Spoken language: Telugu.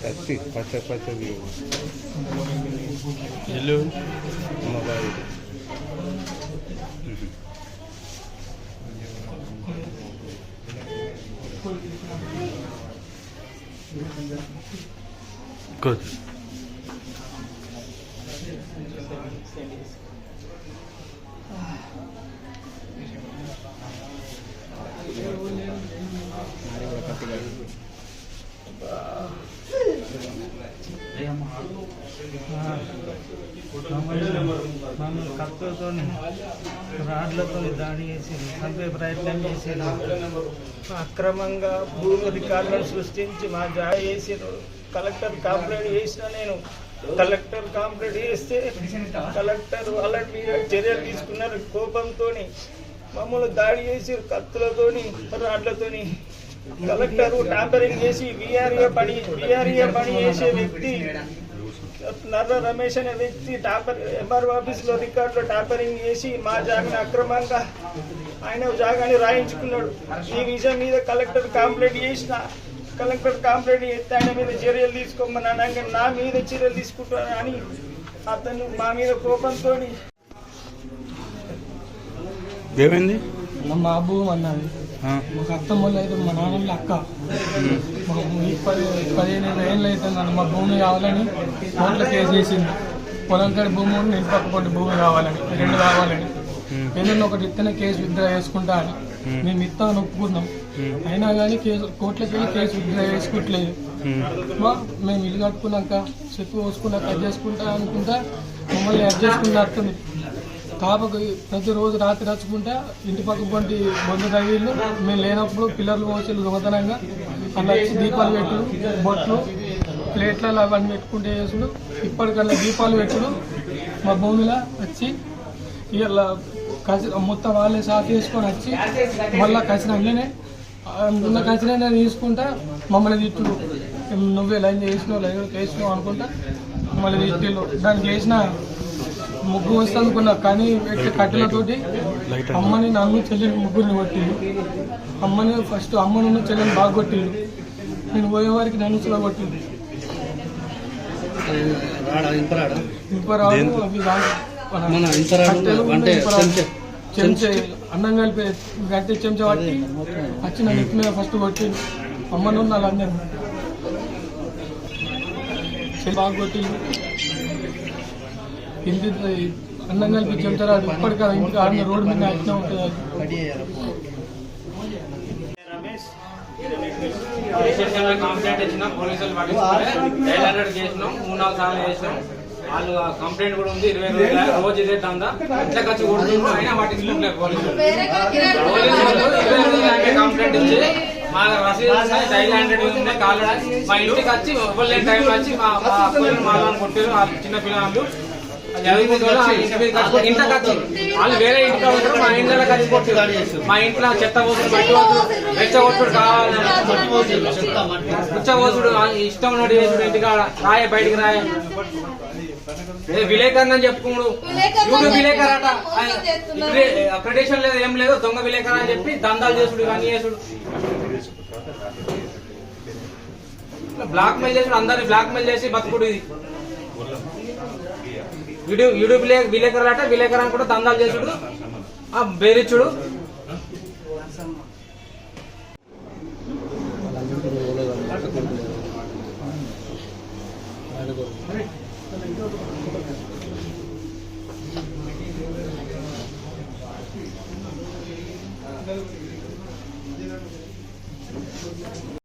Asyik pasal-pasal dia. Hello Nama mhm. Good. మమ్మల్ని కత్తులతో రాడ్లతో దాడి చేసి చంపే ప్రయత్నం చేసిన అక్రమంగా భూమి రికార్డులను సృష్టించి మా జాయ చేసారు కలెక్టర్ కంప్లైంట్ చేసిన నేను కలెక్టర్ కంప్లైంట్ చేస్తే కలెక్టర్ వాళ్ళ మీద చర్యలు తీసుకున్నారు కోపంతో మమ్మల్ని దాడి చేసి కత్తులతోని రాడ్లతోని. కలెక్టర్ టాంపరింగ్ చేసి విఆర్ఏ పని విఆర్ఏ పని చేసే వ్యక్తి నర్ర రమేష్ అనే వ్యక్తి టాపర్ ఎంఆర్ఓ ఆఫీస్లో రికార్డులో టాపరింగ్ చేసి మా జాగాని అక్రమంగా ఆయన జాగాని రాయించుకున్నాడు. ఈ విషయం మీద కలెక్టర్ కంప్లైంట్ చేసిన కలెక్టర్ కంప్లైంట్ చేస్తే ఆయన మీద చర్యలు తీసుకోమని అనగా నా మీద చర్యలు తీసుకుంటాను అని అతను మా మీద కోపంతో ఏమైంది? మా భూమి అన్నది మాకు అత్తమ్మ లేదు మా నాన్నమ్మ అక్క మాకు పది పదిహేను ఏళ్ళు అయితే నన్ను మా భూమి కావాలని కోర్టులో కేసు చేసింది పొలం కాడి భూమి ఉండి ఇంటి పక్క పొంటి భూమి కావాలని రెండు కావాలని. ఏదైనా ఒకటి ఇత్తనే కేసు విత్డ్రా చేసుకుంటా అని. మేము. ఇస్తామని ఒప్పుకున్నాం. అయినా కానీ కేసు కోర్టులోకి వెళ్ళి కేసు విత్డ్రా చేసుకోవట్లేదు. మా మేము ఇల్లు కట్టుకున్నాక చెప్పు పోసుకున్నాక అది చేసుకుంటా అనుకుంటా మమ్మల్ని అడ్జస్ట్ చేసుకుంటా వస్తుంది కాపకు ప్రతిరోజు రాత్రి రచ్చుకుంటే ఇంటి పక్క పొంటి మందు తగిళ్ళు మేము లేనప్పుడు పిల్లర్లు మోసలు దొంగతనంగా అలా వచ్చి దీపాలు పెట్టుడు బొట్లు ప్లేట్లలో అవన్నీ పెట్టుకుంటే చేసుడు. ఇప్పటికల్లా దీపాలు పెట్టుడు. మా భూమిలో వచ్చి ఇలా కసి మొత్తం వాళ్ళే సాఫ్ చేసుకొని వచ్చి మళ్ళీ కసిన అల్లనే ఉన్న కసిరైనా తీసుకుంటా మమ్మల్ని తిట్టుడు. నువ్వే లైన్ చేసినావు లైన్ చేసినావు అనుకుంటా మమ్మల్ని తిట్టిళ్ళు దానికి వేసిన ముగ్గు వస్తుందనుకున్నా కానీ పెట్టే కట్టెలతోటి అమ్మని నన్ను చెల్లిని ముగ్గురిని కొట్టిండు. అమ్మని ఫస్ట్ అమ్మను చెల్లిని బాగా కొట్టిండు. నేను పోయేవారికి నన్ను కొట్టిండు. ఇంపరావు అవి కట్టెలు. చెంచా. చెంచా అన్నం కలిపి గట్టి చెంచా పట్టి వచ్చి నా మీద ఫస్ట్ కొట్టిండు. అమ్మను వాళ్ళు అందరు బాగా కొట్టిండు. ఇంటి అన్నం కలిపి చెంచారాడు ఇప్పటికా ఇంటికి ఆడిన రోడ్డు మీద అట్లా ఉంటుంది అది. కంప్లైంట్ ఇచ్చినాం పోలీసులు పట్టించుకుంటే హండ్రెడ్ చేసినాం మూడు నాలుగు సార్లు చేసినాం. వాళ్ళు ఆ కంప్లైంట్ కూడా ఉంది ఇరవై రోజుల రోజు ఇదే దందా. ఇంట్లో ఖర్చు కొడుతున్నారు అయినా పోలీసులు. పోలీసులు కంప్లైంట్ ఇచ్చి మా రసీదు ఉన్నాయి, హండ్రెడ్ ఉన్నాయి కాళ్ళు మా ఇంటికి వచ్చి ఇవ్వలేని టైంలో వచ్చి మా మా అక్కలు మా వాళ్ళని కొట్టారు ఆ చిన్న పిల్లలు. వాళ్ళు ఖర్చు- వేరే ఇంట్లో ఉంటారు మా ఇంట్లో ఖర్చు కొట్టారు మా ఇంట్లో చెత్త పోసుడు మట్టి పోసుడు ఉచ్చబోసుడు ఇష్టం ఉన్నట్టు చేసుడు ఇంటికాడ రాయ బయటికి రాయ. ఏ విలేకరణ అని చెప్పుకోడు యూట్యూబ్ విలేకర్ అట అక్రెడిషన్ లేదు ఏం లేదు దొంగ విలేకర్ అని చెప్పి దందాలు చేసుడు ఇవన్నీ చేసుడు. బ్లాక్ మెయిల్ చేసుడు అందరిని బ్లాక్ మెయిల్ చేసి బతుకుడు ఇది. యూట్యూబ్ యూట్యూబ్ విలేకరులు విలేకర్ అట అని కూడా దందాలు చేసుడు. ఆ